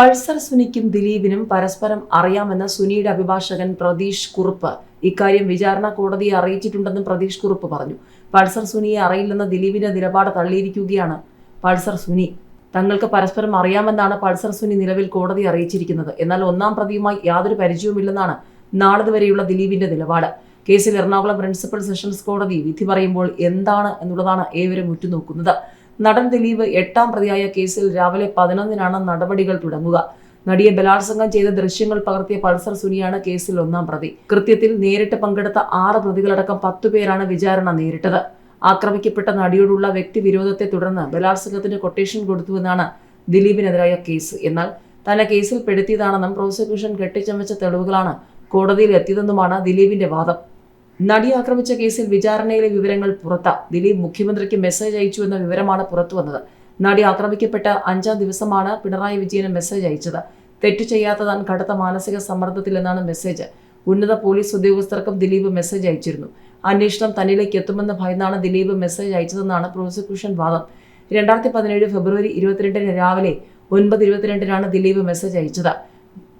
Pulsar സുനിക്കും ദിലീപിനും പരസ്പരം അറിയാമെന്ന സുനിയുടെ അഭിഭാഷകൻ പ്രതീഷ് കുറുപ്പ്. ഇക്കാര്യം വിചാരണ കോടതിയെ അറിയിച്ചിട്ടുണ്ടെന്നും പ്രതീഷ് കുറുപ്പ് പറഞ്ഞു. പൾസർ സുനിയെ അറിയില്ലെന്ന ദിലീപിന്റെ നിലപാട് തള്ളിയിരിക്കുകയാണ് പൾസർ സുനി. തങ്ങൾക്ക് പരസ്പരം അറിയാമെന്നാണ് പൾസർ സുനി നിലവിൽ കോടതി അറിയിച്ചിരിക്കുന്നത്. എന്നാൽ ഒന്നാം പ്രതിയുമായി യാതൊരു പരിചയവുമില്ലെന്നാണ് നാളതുവരെയുള്ള ദിലീപിന്റെ നിലപാട്. കേസിൽ എറണാകുളം പ്രിൻസിപ്പൽ സെഷൻസ് കോടതി വിധി പറയുമ്പോൾ എന്താണ് എന്നുള്ളതാണ് ഏവരും ഉറ്റുനോക്കുന്നത്. നടൻ ദിലീപ് എട്ടാം പ്രതിയായ കേസിൽ രാവിലെ പതിനൊന്നിനാണ് നടപടികൾ തുടങ്ങുക. നടിയെ ബലാത്സംഗം ചെയ്ത ദൃശ്യങ്ങൾ പകർത്തിയ പൾസർ സുനിയാണ് കേസിൽ ഒന്നാം പ്രതി. കൃത്യത്തിൽ നേരിട്ട് പങ്കെടുത്ത ആറ് പ്രതികളടക്കം പത്തുപേരാണ് വിചാരണ നേരിട്ടത്. ആക്രമിക്കപ്പെട്ട നടിയോടുള്ള വ്യക്തിവിരോധത്തെ തുടർന്ന് ബലാത്സംഗത്തിന് കൊട്ടേഷൻ കൊടുത്തുവെന്നാണ് ദിലീപിനെതിരായ കേസ്. എന്നാൽ തന്നെ കേസിൽ പെടുത്തിയതാണെന്നും പ്രോസിക്യൂഷൻ കെട്ടിച്ചമച്ച തെളിവുകളാണ് കോടതിയിൽ എത്തിയതെന്നുമാണ് ദിലീപിന്റെ വാദം. നടി ആക്രമിച്ച കേസിൽ വിചാരണയിലെ വിവരങ്ങൾ പുറത്ത. ദിലീപ് മുഖ്യമന്ത്രിക്ക് മെസ്സേജ് അയച്ചു എന്ന വിവരമാണ് പുറത്തു വന്നത്. നടി ആക്രമിക്കപ്പെട്ട അഞ്ചാം ദിവസമാണ് പിണറായി വിജയന് മെസ്സേജ് അയച്ചത്. തെറ്റു ചെയ്യാത്ത താൻ കടുത്ത മാനസിക സമ്മർദ്ദത്തിലെന്നാണ് മെസ്സേജ്. ഉന്നത പോലീസ് ഉദ്യോഗസ്ഥർക്കും ദിലീപ് മെസ്സേജ് അയച്ചിരുന്നു. അന്വേഷണം തന്നിലേക്ക് എത്തുമെന്ന് ഭയന്നാണ് ദിലീപ് മെസ്സേജ് അയച്ചതെന്നാണ് പ്രോസിക്യൂഷൻ വാദം. രണ്ടായിരത്തി പതിനേഴ് ഫെബ്രുവരി ഇരുപത്തിരണ്ടിന് രാവിലെ ഒൻപത് ഇരുപത്തിരണ്ടിനാണ് ദിലീപ് മെസ്സേജ് അയച്ചത്.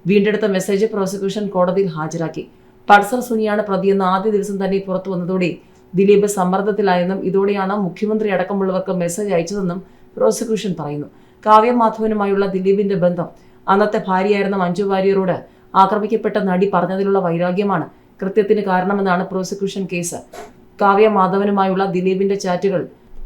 വീണ്ടെടുത്ത മെസ്സേജ് പ്രോസിക്യൂഷൻ കോടതിയിൽ ഹാജരാക്കി. പൾസർ സുനിയാണ് പ്രതിയെന്ന് ആദ്യ ദിവസം തന്നെ പുറത്തു വന്നതോടെ ദിലീപ് സമ്മർദ്ദത്തിലായെന്നും ഇതോടെയാണ് മുഖ്യമന്ത്രി അടക്കമുള്ളവർക്ക് മെസ്സേജ് അയച്ചതെന്നും പ്രോസിക്യൂഷൻ പറയുന്നു. കാവ്യ മാധവനുമായുള്ള ദിലീപിന്റെ ബന്ധം അന്നത്തെ ഭാര്യയായിരുന്ന മഞ്ജു വാര്യരോട് ആക്രമിക്കപ്പെട്ട നടി പറഞ്ഞതിലുള്ള വൈരാഗ്യമാണ് കൃത്യത്തിന് കാരണമെന്നാണ് പ്രോസിക്യൂഷൻ കേസ്. കാവ്യ മാധവനുമായുള്ള ദിലീപിന്റെ ചാറ്റുകൾ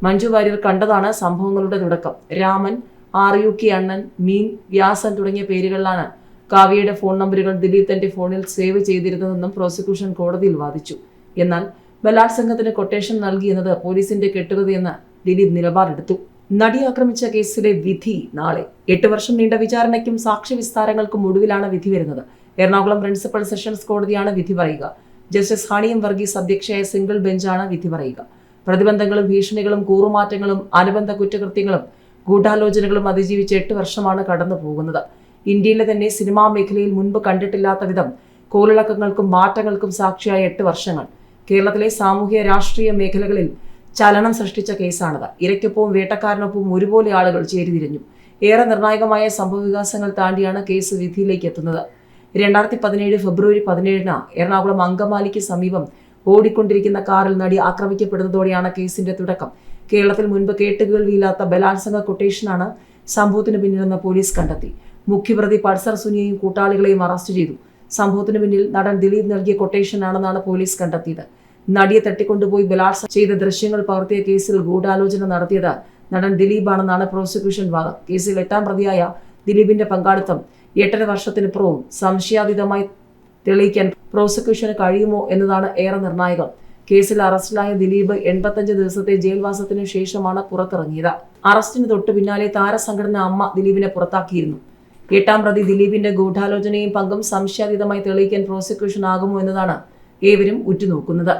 മഞ്ജു വാര്യർ കണ്ടതാണ് സംഭവങ്ങളുടെ തുടക്കം. രാമൻ ആർ യു കെ അണ്ണൻ മീൻ വ്യാസൻ തുടങ്ങിയ പേരുകളിലാണ് കാവ്യയുടെ ഫോൺ നമ്പറുകൾ ദിലീപ് തന്റെ ഫോണിൽ സേവ് ചെയ്തിരുന്നതെന്നും പ്രോസിക്യൂഷൻ കോടതിയിൽ വാദിച്ചു. എന്നാൽ ബലാത്സംഗത്തിന് കൊട്ടേഷൻ നൽകിയെന്നത് പോലീസിന്റെ കെട്ടുകഥയെന്ന് ദിലീപ് നിലപാടെടുത്തു. നടി ആക്രമിച്ച കേസിലെ വിധി നാളെ. എട്ട് വർഷം നീണ്ട വിചാരണയ്ക്കും സാക്ഷി വിസ്താരങ്ങൾക്കും ഒടുവിലാണ് വിധി വരുന്നത്. എറണാകുളം പ്രിൻസിപ്പൽ സെഷൻസ് കോടതിയാണ് വിധി പറയുക. ജസ്റ്റിസ് ഹണിയം വർഗീസ് അധ്യക്ഷയായ സിംഗിൾ ബെഞ്ചാണ് വിധി പറയുക. പ്രതിബന്ധങ്ങളും ഭീഷണികളും കൂറുമാറ്റങ്ങളും അനുബന്ധ കുറ്റകൃത്യങ്ങളും ഗൂഢാലോചനകളും അതിജീവിച്ച് എട്ട് വർഷമാണ് കടന്നു പോകുന്നത് ഇന്ത്യയിലെ തന്നെ സിനിമാ മേഖലയിൽ മുൻപ് കണ്ടിട്ടില്ലാത്ത വിധം കോളിളക്കങ്ങൾക്കും മാറ്റങ്ങൾക്കും സാക്ഷിയായ എട്ട് വർഷങ്ങൾ. കേരളത്തിലെ സാമൂഹ്യ രാഷ്ട്രീയ മേഖലകളിൽ ചലനം സൃഷ്ടിച്ച കേസാണിത്. ഇരയ്ക്കൊപ്പവും വേട്ടക്കാരനൊപ്പവും ഒരുപോലെ ആളുകൾ ചേരിതിരിഞ്ഞു. ഏറെ നിർണായകമായ സംഭവവികാസങ്ങൾ താണ്ടിയാണ് കേസ് വിധിയിലേക്ക് എത്തുന്നത്. രണ്ടായിരത്തി പതിനേഴ് ഫെബ്രുവരി പതിനേഴിന് എറണാകുളം അങ്കമാലിക്ക് സമീപം ഓടിക്കൊണ്ടിരിക്കുന്ന കാറിൽ നടി ആക്രമിക്കപ്പെടുന്നതോടെയാണ് കേസിന്റെ തുടക്കം. കേരളത്തിൽ മുൻപ് കേട്ടുകേൾവിയില്ലാത്ത ബലാത്സംഗ കൊട്ടേഷനാണ് സംഭവത്തിന് പിന്നിലെന്ന് പോലീസ് കണ്ടെത്തി. മുഖ്യപ്രതി പൾസർ സുനിയെയും കൂട്ടാളികളെയും അറസ്റ്റ് ചെയ്തു. സംഭവത്തിന് പിന്നിൽ നടൻ ദിലീപ് നൽകിയ കൊട്ടേഷനാണെന്നാണ് പോലീസ് കണ്ടെത്തിയത്. നടിയെ തട്ടിക്കൊണ്ടുപോയി ബലാത്സംഗം ചെയ്ത ദൃശ്യങ്ങൾ പകർത്തിയ കേസിൽ ഗൂഢാലോചന നടത്തിയത് നടൻ ദിലീപാണെന്നാണ് പ്രോസിക്യൂഷൻ വാദം. കേസിൽ എട്ടാം പ്രതിയായ ദിലീപിന്റെ പങ്കാളിത്തം എട്ടര വർഷത്തിനിപ്പുറവും സംശയാതീതമായി തെളിയിക്കാൻ പ്രോസിക്യൂഷന് കഴിയുമോ എന്നതാണ് ഏറെ നിർണായകം. കേസിൽ അറസ്റ്റിലായ ദിലീപ് എൺപത്തഞ്ച് ദിവസത്തെ ജയിൽവാസത്തിനു ശേഷമാണ് പുറത്തിറങ്ങിയത്. അറസ്റ്റിന് തൊട്ടു പിന്നാലെ താരസംഘടന അമ്മ ദിലീപിനെ പുറത്താക്കിയിരുന്നു. എട്ടാം പ്രതി ദിലീപിന്റെ ഗൂഢാലോചനയും പങ്കും സംശയാതീതമായി തെളിയിക്കാൻ പ്രോസിക്യൂഷൻ ആകുമോ എന്നതാണ് ഏവരും ഉറ്റുനോക്കുന്നത്